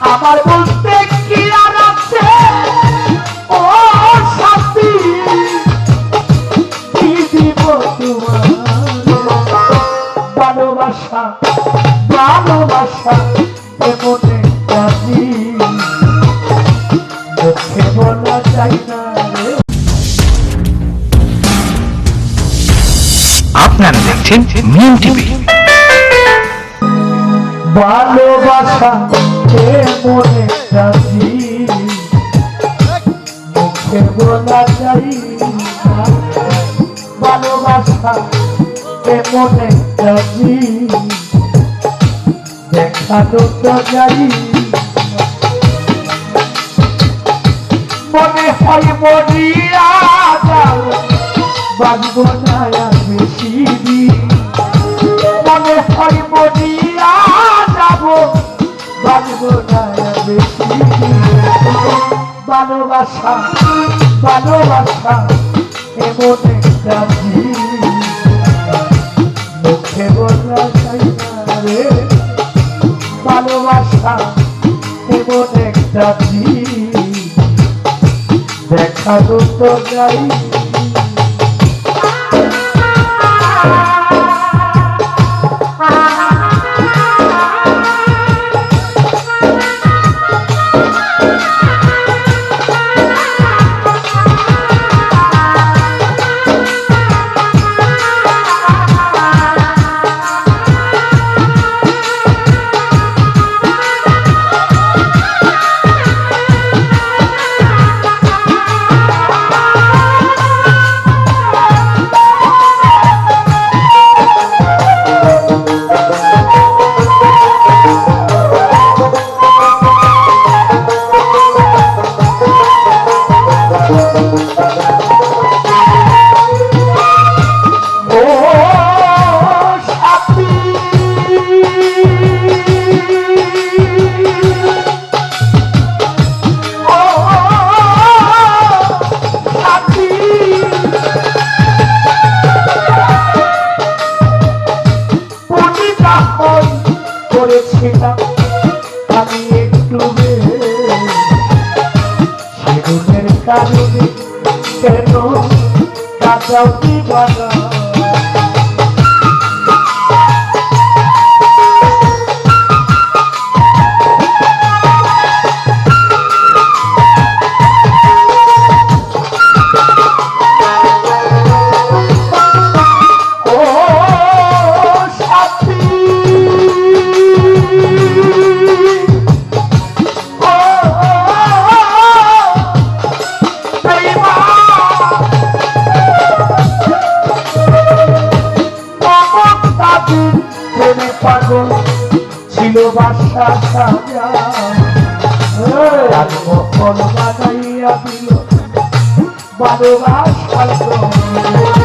আমার বলতে কি আর আছে ও শাস্তি। কি দিব তোমার? ভালোবাসা ভালোবাসা এমনে কাজী মুখে বলা যায় না আপনারা দেখছেন টিভি। ভালোবাসা মনে রাজি মুখে বলা যাই ভালোবাসা মনে রাজি দেখানো তো যাই মনে হয় মরিয়া যাও বাঁচব না। ভালোবাসা ভালোবাসা এমন একটা মুখে বলা যায় না রে, ভালোবাসা এমন একটা দেখা তো যাই কাটাও দিবানা বাসা বানাইয়া দিল ভালোবাসার গল্প।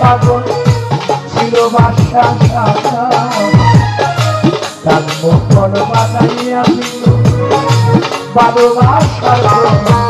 পাগল ছিল বাসা সাজা তার মোহন বানাইয়া দিল ভালোবাসার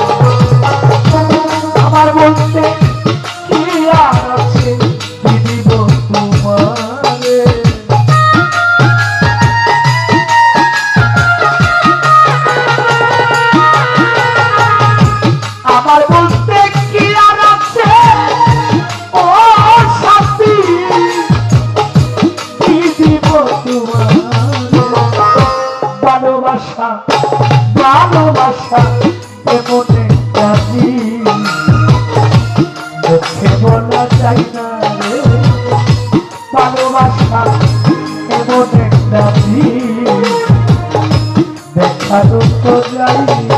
আরও তো যাই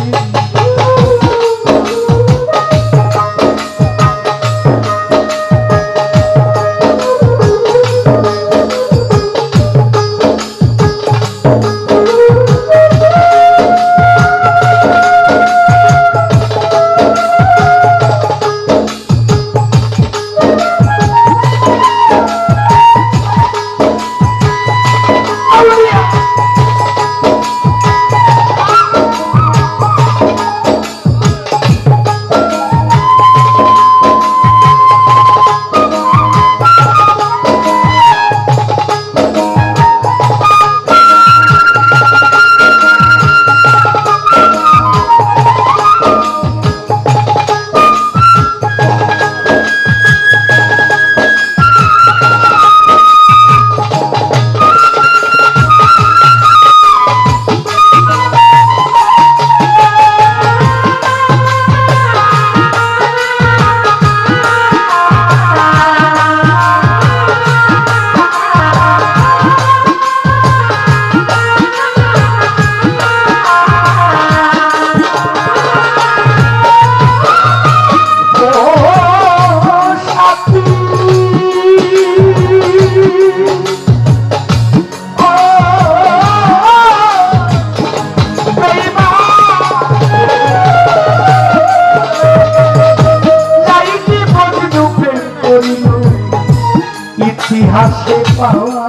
ইতিহাসে পাওয়া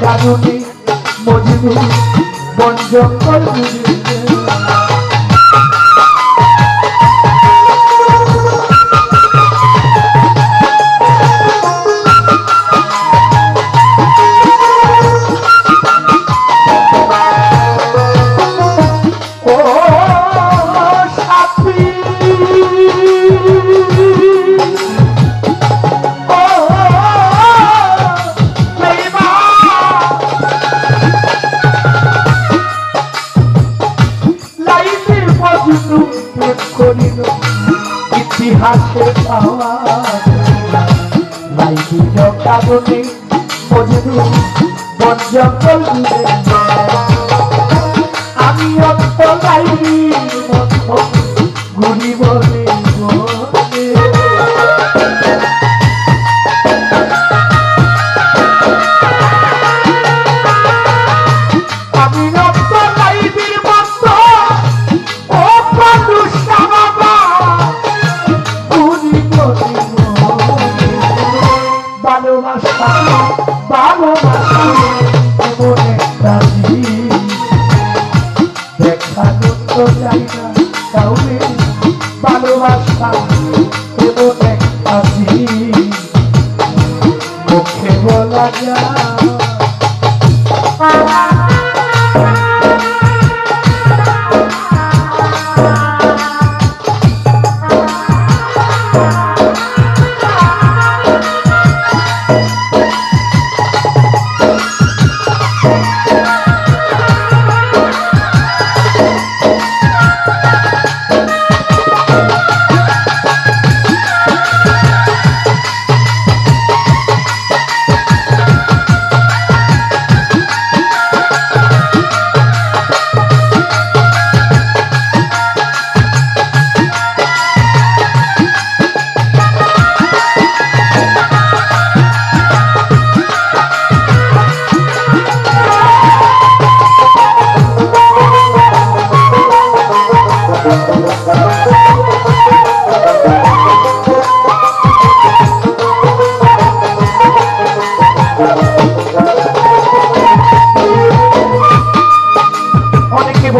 কারণে মজনু বন্ধ জঙ্গল ইতিহাসে পাওয়া লাইনির কারণে মজনু বন আমি অন্ত লাইনির মতো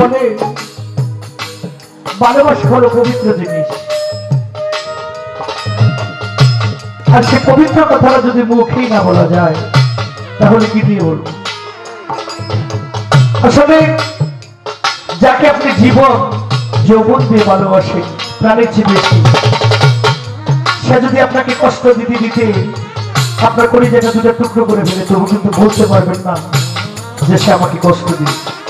বলে ভালোবাসা হলো পবিত্র জিনিস। আর সে পবিত্র কথাটা যদি মুখেই না বলা যায়, তাহলে কি দিয়ে বলব? আসলে যাকে আপনি জীবন, যৌবন দিয়ে ভালোবাসেন প্রাণের চেয়ে বেশি, সে যদি আপনাকে কষ্ট দিতে দিতে আপনার কলিজাটা দুটো টুকরো করে ফেলে, তবু কিন্তু বলতে পারবেন না যে সে আমাকে কষ্ট দিয়েছে।